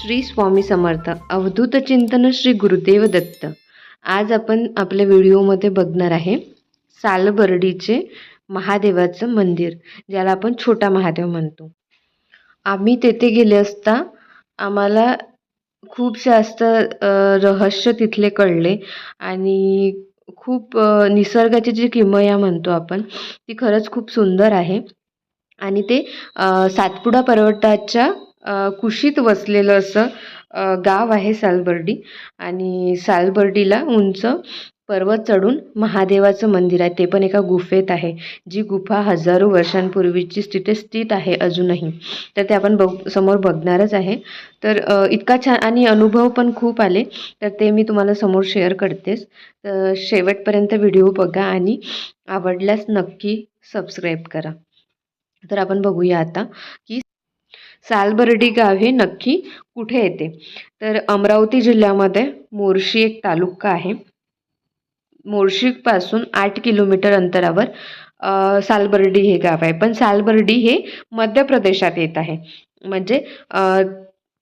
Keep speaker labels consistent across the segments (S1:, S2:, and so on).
S1: श्री स्वामी समर्थ. अवधूत चिंतन श्री गुरुदेव दत्त. आज आपण आपल्या व्हिडिओमध्ये बघणार आहे सालबर्डीचे महादेवाचं मंदिर ज्याला आपण छोटा महादेव म्हणतो. आम्ही तेथे गेले असता आम्हाला खूप जास्त रहस्य तिथले कळले आणि खूप निसर्गाची जी किमया म्हणतो आपण ती खरंच खूप सुंदर आहे. आणि ते सातपुडा पर्वताच्या कुशीत वसलेलं असं गाव आहे सालबर्डी. आणि सालबर्डीला उंच पर्वत चढून महादेवाचं मंदिर आहे. ते पण एका गुफेत आहे जी गुफा हजारो वर्षांपूर्वीची तिथे स्थित आहे अजूनही. तर ते आपण बघ समोर बघणारच आहे. तर इतका छान आणि अनुभव पण खूप आले. तर ते मी तुम्हाला समोर शेअर करतेच. तर शेवटपर्यंत व्हिडिओ बघा आणि आवडल्यास नक्की सबस्क्राईब करा. तर आपण बघूया आता की सालबर्डी गाव हे नक्की कुठे येते? तर अमरावती जिल्ह्यामध्ये मोर्शी एक तालुका आहे. मोर्शीपासून आठ किलोमीटर अंतरावर सालबर्डी हे गाव आहे. पण सालबर्डी हे मध्य प्रदेशात येत आहे. म्हणजे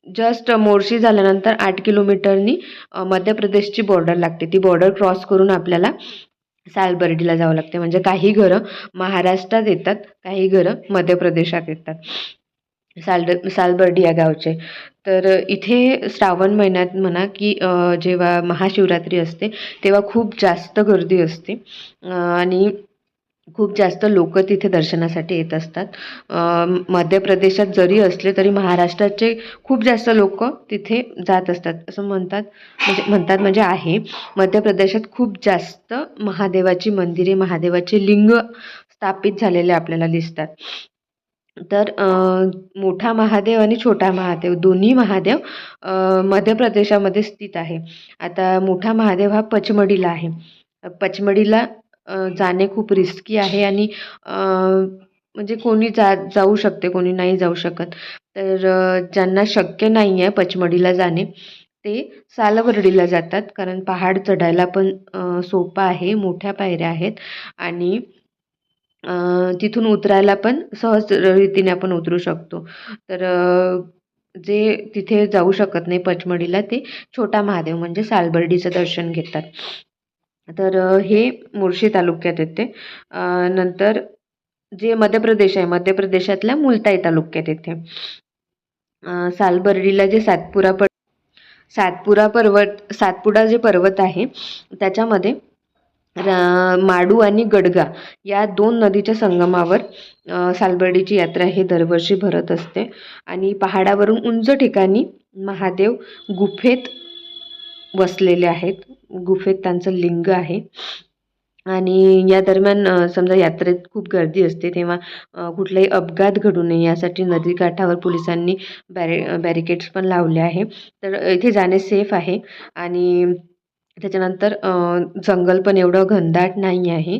S1: जस्ट मोर्शी झाल्यानंतर आठ किलोमीटरनी मध्य प्रदेशची बॉर्डर लागते. ती बॉर्डर क्रॉस करून आपल्याला सालबर्डीला जावं लागते. म्हणजे काही घरं महाराष्ट्रात येतात काही घरं मध्य प्रदेशात येतात. सालड सालबर्डी या गावचे. तर इथे श्रावण महिन्यात म्हणा की जेव्हा महाशिवरात्री असते तेव्हा खूप जास्त गर्दी असते. आणि खूप जास्त लोक तिथे दर्शनासाठी येत असतात. मध्य प्रदेशात जरी असले तरी महाराष्ट्राचे खूप जास्त लोक तिथे जात असतात. असं म्हणतात म्हणजे म्हणतात म्हणजे आहे. मध्य प्रदेशात खूप जास्त महादेवाची मंदिरे महादेवाचे लिंग स्थापित झालेले आपल्याला दिसतात. तर मोठा महादेव आणि छोटा महादेव दोन्ही महादेव मध्य प्रदेशामध्ये स्थित आहे. आता मोठा महादेव हा पचमढीला आहे. पचमढीला जाणे खूप रिस्की आहे आणि म्हणजे कोणी जा जाऊ शकते कोणी नाही जाऊ शकत. तर ज्यांना शक्य नाही आहे पचमढीला जाणे ते सालवर्डीला जातात. कारण पहाड चढायला पण सोपं आहे मोठ्या पायऱ्या आहेत. आणि तिथून उतरायला पण सहज रीतीने आपण उतरू शकतो. तर जे तिथे जाऊ शकत नाही पचमढीला ते छोटा महादेव म्हणजे सालबर्डीचं दर्शन घेतात. तर हे मुळशी तालुक्यात येते. नंतर जे मध्य प्रदेश आहे मध्य प्रदेशातल्या मुलताई तालुक्यात येते. सालबर्डीला जे सातपुरा प सातपुरा पर्वत सातपुडा जे पर्वत आहे त्याच्यामध्ये रा माडू आणि गडगा या दोन नदीच्या संगमावर सालबर्डीची यात्रा हे दरवर्षी भरत असते. आणि पहाडावरून उंच ठिकाणी महादेव गुफेत वसलेले आहेत. गुफेत त्यांचं लिंग आहे. आणि या दरम्यान समजा यात्रेत खूप गर्दी असते तेव्हा कुठलाही अपघात घडू नये यासाठी नदीकाठावर पोलिसांनी बॅरि बॅरिकेड्स पण लावले आहे. तर इथे जाणे सेफ आहे. आणि त्याच्यानंतर जंगल पण एवढं घनदाट नाही आहे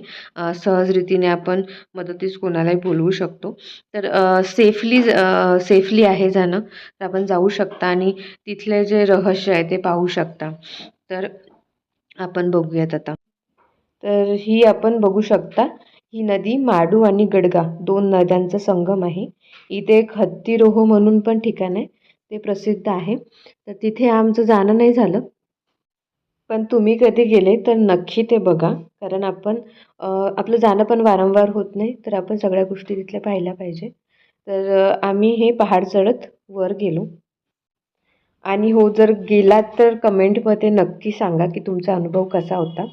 S1: सहजरीतीने आपण मदतीस कोणालाही बोलवू शकतो. तर सेफली सेफली आहे जाणं. तर आपण जाऊ शकता आणि तिथले जे रहस्य आहे ते पाहू शकता. तर आपण बघूयात आता. तर ही आपण बघू शकता. ही नदी माडू आणि गडगा दोन नद्यांचा संगम आहे. इथे एक हत्तीरोहो म्हणून पण ठिकाण आहे. ते प्रसिद्ध आहे. तर तिथे आमचं जाणं नाही झालं. पण तुम्ही कधी गेले तर नक्की ते बघा. कारण आपण आपलं जाणं पण वारंवार होत नाही तर आपण सगळ्या गोष्टी तिथल्या पाहिल्या पाहिजे. तर आम्ही हे पहाड चढत वर गेलो. आणि हो जर गेलात तर कमेंटमध्ये नक्की सांगा की तुमचा अनुभव कसा होता.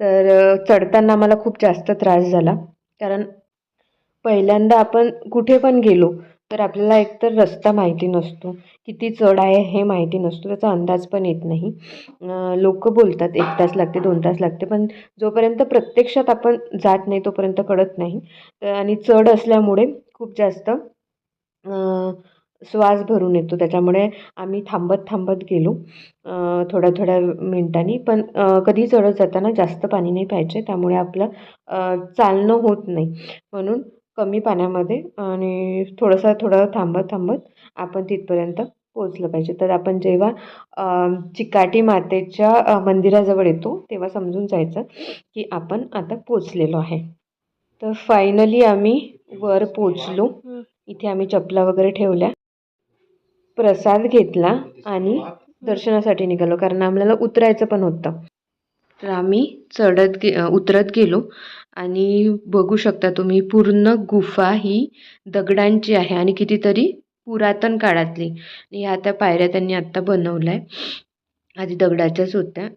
S1: तर चढताना मला खूप जास्त त्रास झाला. कारण पहिल्यांदा आपण कुठे पण गेलो तर आपल्याला एकतर रस्ता माहिती नसतो. किती चढ आहे हे माहिती नसतो. त्याचा अंदाज पण येत नाही. लोक बोलतात एक तास लागते दोन तास लागते पण जोपर्यंत प्रत्यक्षात आपण जात नाही तोपर्यंत कळत नाही. तर आणि चढ असल्यामुळे खूप जास्त श्वास भरून येतो. त्याच्यामुळे आम्ही थांबत थांबत गेलो थोड्या थोड्या मिनटांनी. पण कधी चढत जाताना जास्त पाणी नाही प्यायचे. त्यामुळे आपलं चालणं होत नाही. म्हणून कमी पाण्यामध्ये आणि थोडंसं थोडं थांबत थांबत आपण तिथपर्यंत पोचलं पाहिजे. तर आपण जेव्हा चिकाटी मातेच्या मंदिराजवळ येतो तेव्हा समजून जायचं की आपण आता पोचलेलो आहे. तर फायनली आम्ही वर पोचलो इथे आम्ही चपला वगैरे ठेवल्या. प्रसाद घेतला आणि दर्शनासाठी निघालो कारण आम्हाला उतरायचं पण होतं. तर आम्ही चढत गे उतरत गेलो. आणि बघू शकता तुम्ही पूर्ण गुफा ही दगडांची आहे आणि कितीतरी पुरातन काळातली. आणि ह्या त्या पायऱ्या त्यांनी आत्ता बनवल्या आहे आधी दगडाच्याच होत्या.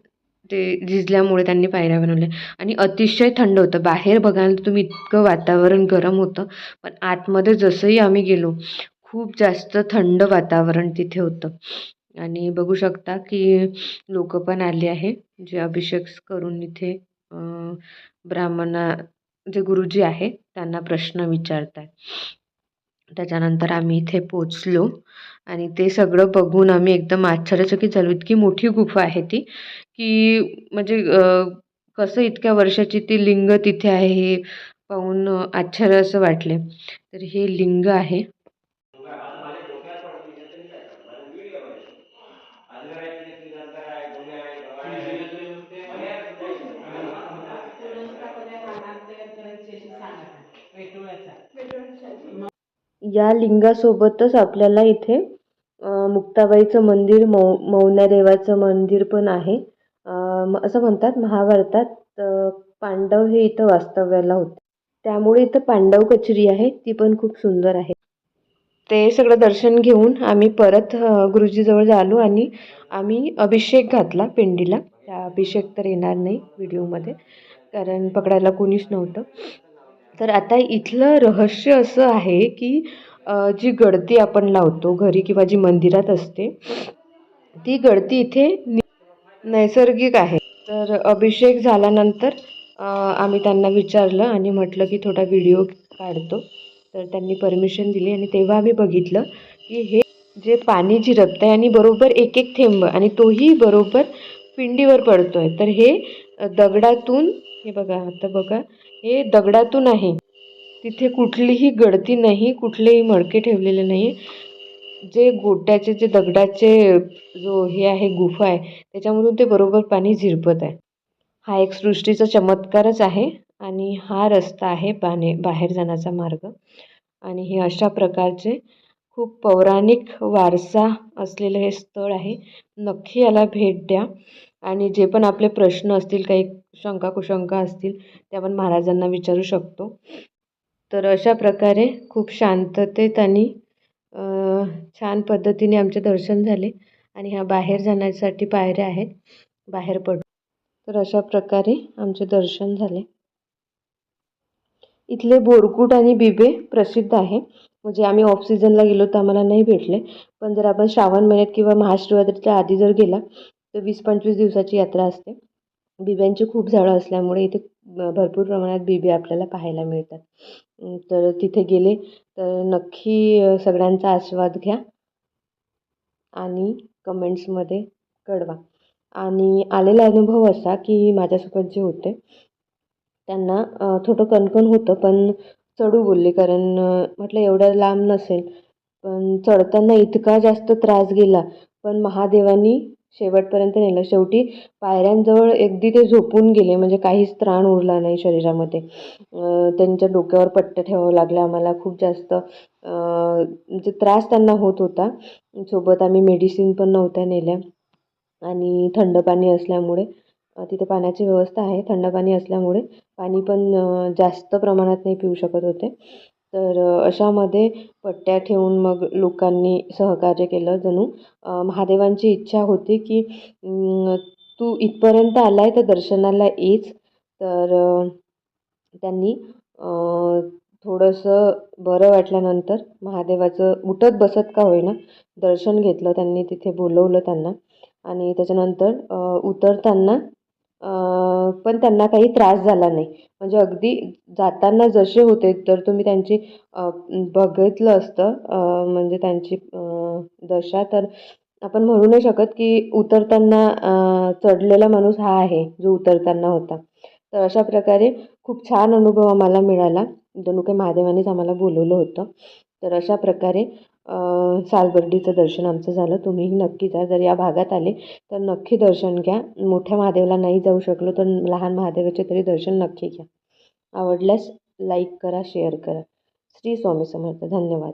S1: ते झिजल्यामुळे त्यांनी पायऱ्या बनवल्या. आणि अतिशय थंड होतं. बाहेर बघाल तर तुम्ही इतकं वातावरण गरम होतं. पण आतमध्ये जसंही आम्ही गेलो खूप जास्त थंड वातावरण तिथे होतं. आणि बघू शकता की लोक पण आले आहे जे अभिषेक करून इथे ब्राह्मणा जे गुरुजी आहे त्यांना प्रश्न विचारत आहे त्याच्यानंतर आम्ही इथे पोचलो आणि ते सगळं बघून आम्ही एकदम आश्चर्यचकित झालो. इतकी मोठी गुफा आहे ती की म्हणजे कसं इतक्या वर्षाची ती लिंग तिथे आहे हे पाहून आश्चर्य असं वाटले. तर हे लिंग आहे. या लिंगासोबतच आपल्याला इथे मुक्ताबाईचं मंदिर मौ मौनादेवाचं मंदिर पण आहे. असं म्हणतात महाभारतात पांडव हे इथं वास्तव्याला होते. त्यामुळे इथं पांडव कचरी आहे ती पण खूप सुंदर आहे. ते सगळं दर्शन घेऊन आम्ही परत गुरुजीजवळ आलो आणि आम्ही अभिषेक घातला पिंडीला. त्या अभिषेक तर येणार नाही व्हिडिओमध्ये कारण पकडायला कोणीच नव्हतं. तर आता इथलं रहस्य असं आहे की जी गळती आपण लावतो घरी किंवा जी मंदिरात असते ती गळती इथे नैसर्गिक आहे. तर अभिषेक झाल्यानंतर आम्ही त्यांना विचारलं आणि म्हटलं की थोडा व्हिडिओ काढतो. तर त्यांनी परमिशन दिली आणि तेव्हा आम्ही बघितलं की हे जे पाणी झिरपतं आहे आणि बरोबर एक एक थेंब आणि तोही बरोबर पिंडीवर पडतो आहे तर हे दगडातून हे बघा आता बघा हे दगडातून आहे. तिथे कुठलीही गळती नाही कुठलेही मडके ठेवलेले नाही. जे गोट्याचे जे दगडाचे जो हे आहे गुफा आहे त्याच्यामधून ते बरोबर पाणी झिरपत आहे. हा एक सृष्टीचा चमत्कारच आहे आणि हा रस्ता आहे पाने बाहेर जाण्याचा मार्ग. आणि हे अशा प्रकारचे खूप पौराणिक वारसा असलेलं हे स्थळ आहे. नक्की याला भेट द्या. आणि जे पण आपले प्रश्न असतील काही शंका कुशंका असतील ते आपण महाराजांना विचारू शकतो. तर अशा प्रकारे खूप शांततेत आणि छान पद्धतीने आमचे दर्शन झाले आणि ह्या बाहेर जाण्यासाठी पायऱ्या आहेत बाहेर पडू. तर अशा प्रकारे आमचे दर्शन झाले. इथले बोरकुट आणि बिबे प्रसिद्ध आहे. म्हणजे आम्ही ऑफ सीझनला गेलो तर आम्हाला नाही भेटले. पण जर आपण श्रावण महिन्यात किंवा महाशिवरात्रीच्या आधी जर गेला तर वीस पंचवीस दिवसाची यात्रा असते. बिब्यांची खूप झाडं असल्यामुळे इथे भरपूर प्रमाणात बिबे आपल्याला पाहायला मिळतात. तर तिथे गेले तर नक्की सगळ्यांचा आस्वाद घ्या आणि कमेंट्समध्ये कळवा. आणि आलेला अनुभव असा की माझ्यासोबत जे होते त्यांना थोडं कणकण होतं पण चढू बोलले कारण म्हटलं एवढं लांब नसेल. पण चढताना इतका जास्त त्रास गेला. पण महादेवानी शेवटपर्यंत नेलं. शेवटी पायऱ्यांजवळ अगदी ते झोपून गेले. म्हणजे काहीच त्राण उरला नाही शरीरामध्ये. त्यांच्या डोक्यावर पट्ट्या ठेवावं लागलं आम्हाला. खूप जास्त म्हणजे त्रास त्यांना होत होता. सोबत आम्ही मेडिसिन पण नव्हत्या नेल्या. आणि थंड पाणी असल्यामुळे तिथे पाण्याची व्यवस्था आहे. थंड पाणी असल्यामुळे पाणी पण जास्त प्रमाणात नाही पिऊ शकत होते. तर अशामध्ये पट्ट्या ठेवून मग लोकांनी सहकार्य केलं. जणू महादेवांची इच्छा होती की तू इथपर्यंत आला आहे तर दर्शनाला येच. तर त्यांनी थोडंसं बरं वाटल्यानंतर महादेवाचं उठत बसत का होईना दर्शन घेतलं. त्यांनी तिथे बोलवलं त्यांना आणि त्याच्यानंतर उतरताना पण त्यांना काही त्रास झाला नाही. म्हणजे अगदी जाताना जसे होते तर तुम्ही त्यांची बघितलं असतं म्हणजे त्यांची दशा. तर आपण म्हणू नाही शकत की उतरताना चढलेला माणूस हा आहे जो उतरताना होता. तर अशा प्रकारे खूप छान अनुभव आम्हाला मिळाला. जणू काही महादेवानेच आम्हाला बोलवलं होतं. तर अशा प्रकारे सालबर्डीचं दर्शन आमचं झालं. तुम्हीही नक्की जा जर या भागात आले तर नक्की दर्शन घ्या. मोठ्या महादेवाला नाही जाऊ शकलो तर लहान महादेवाचे तरी दर्शन नक्की घ्या. आवडल्यास लाईक करा शेअर करा. श्री स्वामी समर्थ. धन्यवाद.